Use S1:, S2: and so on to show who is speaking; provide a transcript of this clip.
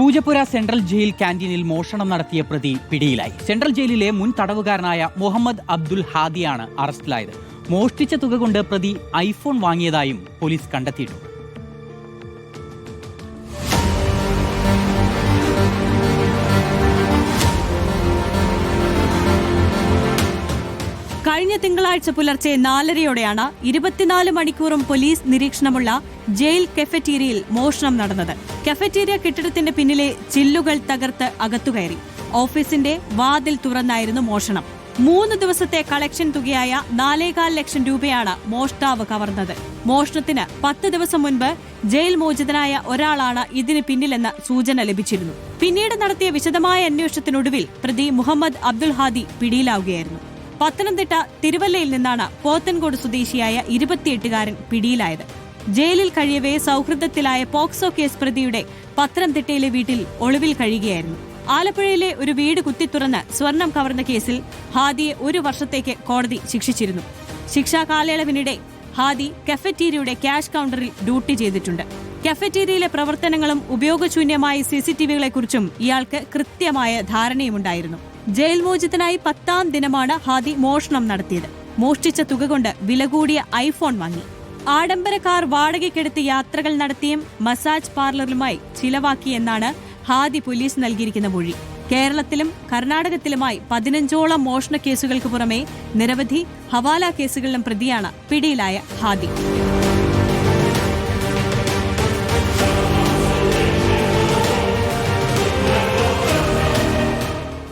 S1: Poojappura central jail ക്യാന്റീനിൽ മോഷണം നടത്തിയ പ്രതി പിടിയിലായി. സെൻട്രൽ ജയിലിലെ മുൻ തടവുകാരനായ മുഹമ്മദ് അബ്ദുൽ ഹാദിയാണ് അറസ്റ്റിലായത്. മോഷ്ടിച്ച തുക കൊണ്ട് പ്രതി ഐഫോൺ വാങ്ങിയതായും പോലീസ് കണ്ടെത്തിയിട്ടുണ്ട്.
S2: കഴിഞ്ഞ തിങ്കളാഴ്ച പുലർച്ചെ നാലരയോടെയാണ് ഇരുപത്തിനാല് മണിക്കൂറും പോലീസ് നിരീക്ഷണമുള്ള ജയിൽ കെഫറ്റീരിയയിൽ മോഷണം നടന്നത്. കെഫറ്റീരിയ കെട്ടിടത്തിന്റെ പിന്നിലെ ചില്ലുകൾ തകർത്ത് അകത്തുകയറി ഓഫീസിന്റെ വാതിൽ തുറന്നായിരുന്നു മോഷണം. മൂന്ന് ദിവസത്തെ കളക്ഷൻ തുകയായ നാലേകാൽ ലക്ഷം രൂപയാണ് മോഷ്ടാവ് കവർന്നത്. മോഷണത്തിന് പത്ത് ദിവസം മുൻപ് ജയിൽ മോചിതനായ ഒരാളാണ് ഇതിന് പിന്നിലെന്ന് സൂചന ലഭിച്ചിരുന്നു. പിന്നീട് നടത്തിയ വിശദമായ അന്വേഷണത്തിനൊടുവിൽ പ്രതി മുഹമ്മദ് അബ്ദുൽ ഹാദി പിടിയിലാവുകയായിരുന്നു. പത്തനംതിട്ട തിരുവല്ലയിൽ നിന്നാണ് പോത്തൻകോട് സ്വദേശിയായ ഇരുപത്തിയെട്ടുകാരൻ പിടിയിലായത്. ജയിലിൽ കഴിയവേ സൗഹൃദത്തിലായ പോക്സോ കേസ് പ്രതിയുടെ പത്തനംതിട്ടയിലെ വീട്ടിൽ ഒളിവിൽ കഴിയുകയായിരുന്നു. ആലപ്പുഴയിലെ ഒരു വീട് കുത്തിത്തുറന്ന് സ്വർണം കവർന്ന കേസിൽ ഹാദിയെ ഒരു വർഷത്തേക്ക് കോടതി ശിക്ഷിച്ചിരുന്നു. ശിക്ഷാ കാലയളവിനിടെ ഹാദി കഫറ്റീരിയയുടെ ക്യാഷ് കൗണ്ടറിൽ ഡ്യൂട്ടി ചെയ്തിട്ടുണ്ട്. കഫറ്റീരിയയിലെ പ്രവർത്തനങ്ങളും ഉപയോഗശൂന്യമായ സിസിടിവികളെക്കുറിച്ചും ഇയാൾക്ക് കൃത്യമായ ധാരണയുമുണ്ടായിരുന്നു. ജയിൽ മോചിതനായി പത്താം ദിനമാണ് ഹാദി മോഷണം നടത്തിയത്. മോഷ്ടിച്ച തുക കൊണ്ട് വില കൂടിയ ഐഫോൺ വാങ്ങി. ആഡംബര കാർ വാടകയ്ക്കെടുത്ത് യാത്രകൾ നടത്തിയും മസാജ് പാർലറിലുമായി ചിലവാക്കിയെന്നാണ് ഹാദി പോലീസ് നൽകിയിരിക്കുന്ന മൊഴി. കേരളത്തിലും കർണാടകത്തിലുമായി പതിനഞ്ചോളം മോഷണ കേസുകൾക്ക് പുറമെ നിരവധി ഹവാല കേസുകളിലും പ്രതിയാണ് പിടിയിലായ ഹാദി.